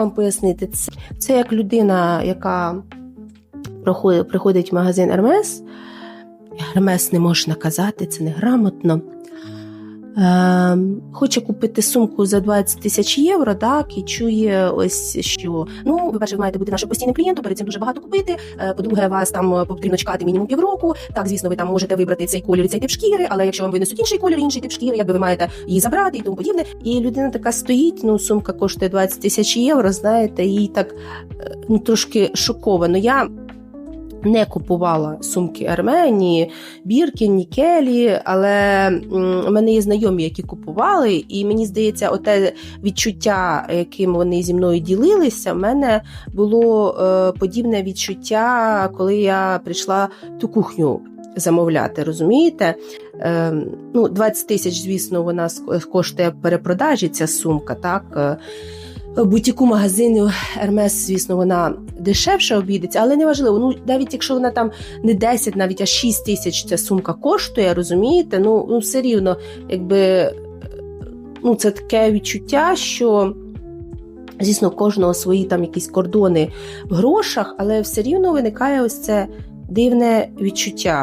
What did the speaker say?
вам пояснити? Це, це як людина, яка проходить, приходить в магазин Ермес. Гермес не можна казати, це неграмотно. Е, хоче купити сумку за 20 тисяч євро, так, і чує ось що. Ну, ви перше, ви маєте бути нашим постійним клієнтом, перед цим дуже багато купити. Е, По-друге, вас там потрібно чекати мінімум півроку. Так, звісно, ви там можете вибрати цей колір, цей тип шкіри, але якщо вам винесуть інший колір, інший тип шкіри, якби ви маєте її забрати і тому подібне. І людина така стоїть, ну, сумка коштує 20 тисяч євро, знаєте, і так е, ну, трошки шоковано. Я не купувала сумки Ерме, ні Біркін, ні Келі, але у мене є знайомі, які купували, і мені здається, оте відчуття, яким вони зі мною ділилися, в мене було е, подібне відчуття, коли я прийшла ту кухню замовляти, розумієте? Е, ну, 20 тисяч, звісно, вона коштує перепродажі ця сумка, так? Бутіку магазину Ермес, звісно, вона дешевше обійдеться, але неважливо. Ну, навіть якщо вона там не 10, навіть а 6 тисяч ця сумка коштує, розумієте? Ну, ну все рівно, якби ну, це таке відчуття, що. Звісно, кожного свої там якісь кордони в грошах, але все рівно виникає ось це дивне відчуття.